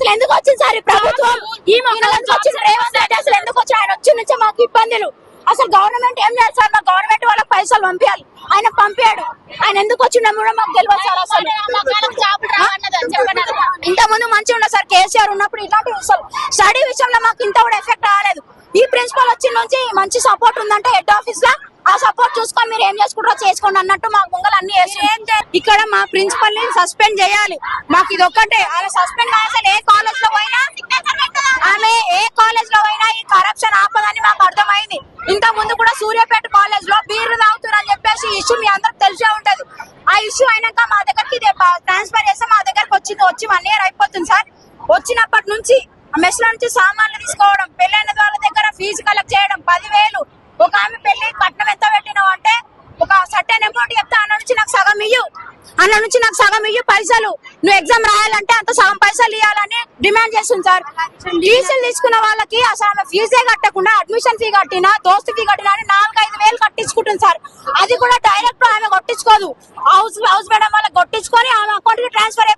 అసలు ఎందుకు వచ్చింది సార్ ఈ ప్రభుత్వం? ఈ మంగళానికి వచ్చింది రేవంత్ రెడ్డి. అసలు ఎందుకు వచ్చి ఆయన వచ్చి నుంచే మాకు ఇబ్బందులు? అసలు గవర్నమెంట్ ఏం లేదు సార్? మా గవర్నమెంట్ వాళ్ళకి పైసలు పంపించాలి. ఆయన పంపాడు. ఆయన ఎందుకు వచ్చిండో కూడా మాకు తెలియదు సార్ అసలు. ఇంత ముందు మంచిగా ఉండదు సార్ కేసీఆర్ ఉన్నప్పుడు ఇలాంటి విషయాలు స్టడీ విషయంలో మాకు ఇంత కూడా ఎఫెక్ట్ రాలేదు. ఈ ప్రిన్సిపల్ వచ్చిన నుంచి మంచి సపోర్ట్ ఉందంటే హెడ్ ఆఫీస్లో ఆ సపోర్ట్ చూసుకొని మీరు ఏం చేసుకుంటారో చేసుకోండి అన్నట్టు మాకు ముంగలు అన్ని ఇక్కడ మా ప్రిన్సిపల్ని సస్పెండ్ చేయాలి. మాకు ఇది ఒక్కటే. ఆమె సస్పెండ్ అసలు ఏ కాలేజ్లో పోయినా ఆమె ఏ కాలేజ్లో పోయినా ఈ కరప్షన్ ఆపదని మాకు అర్థమైంది. ఇంత ముందు కూడా సూర్యాపేట కాలేజ్లో బీర్లు తాగుతున్నారని చెప్పేసి ఇష్యూ మీ అందరికి తెలిసే ఉంటది. ఆ ఇష్యూ అయినాక మా దగ్గరికి ట్రాన్స్ఫర్ చేస్తే మా దగ్గరకు వచ్చింది. వచ్చి వన్ ఇయర్ అయిపోతుంది సార్. వచ్చినప్పటి నుంచి మెస్ నుంచి సామాన్లు తీసుకోవడం పెళ్ళైన వాళ్ళ దగ్గర ఫీజు కలెక్ట్ చేయడం పదివేలు. ఒక ఆమె పెళ్ళి కట్నం ఎంత పెట్టినావు అంటే ఒక సర్టెన్ అమౌంట్ చెప్తా అన్న నుంచి నాకు సగం ఇయ్యు. అన్న నుంచి నాకు సగం ఇయ్యు పైసలు. నువ్వు ఎగ్జామ్ రాయాలంటే అంత సగం పైసలు ఇవ్వాలని డిమాండ్ చేస్తుంది సార్. ఫీజులు తీసుకున్న వాళ్ళకి అసలు ఆమె ఫీజే కట్టకుండా అడ్మిషన్ ఫీ కట్టినా దోస్తు ఫీ కట్టినా అని నాలుగైదు వేలు కట్టించుకుంటుంది సార్. అది కూడా డైరెక్ట్ ఆమె కొట్టించుకోదు. హౌస్ హౌస్ మేడం వాళ్ళకి కొట్టించుకొని ఆమె అకౌంట్కి ట్రాన్స్ఫర్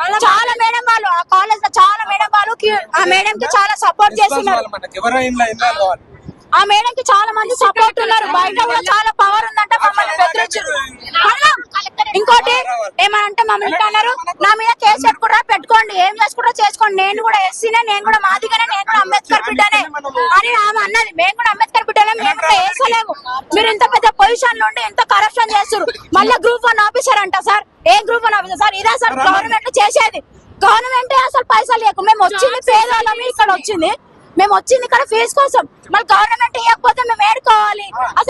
ఆ, చాలా మేడం వాళ్ళు ఆ కాలేజ్లో చాలా మేడం వాళ్ళు ఆ మేడం కి చాలా సపోర్ట్ చేస్తున్నారు. ఆ మేడం కి చాలా మంది సపోర్ట్ ఉన్నారు. బయట కూడా చాలా పవర్ ఉందంటే మమ్మల్ని. ఏమంటే మమ్మల్ని అన్నారు. నా మీద కేసు పెట్టుకుంటారా పెట్టుకోండి. ఏం చేసుకుంటారో చేసుకోండి. నేను కూడా ఎస్సీనే నేను కూడా మాదిగానే నేను కూడా అంబేద్కర్ బిడ్డనే అని ఆమె అన్నది. మేము కూడా అంబేద్కర్ బిడ్డనే మేము కూడా వేసలేము మీరు ఇంత పెద్ద పొజిషన్ నుండి ఎంత కరప్షన్ చేస్తారు మళ్ళీ గ్రూప్ వన్ ఆఫీసర్ అంట సార్. ఏ గ్రూప్ వన్ ఆఫీసర్ సార్? ఇదే సార్ గవర్నమెంట్ చేసేది. గవర్నమెంట్ అసలు పైసలు లేకు. మేము వచ్చింది పేదవాళ్ళమి ఇక్కడ వచ్చింది. మేము వచ్చింది ఇక్కడ ఫీజు కోసం. మళ్ళీ గవర్నమెంట్ ఇవ్వకపోతే మేము ఏడుకోవాలి.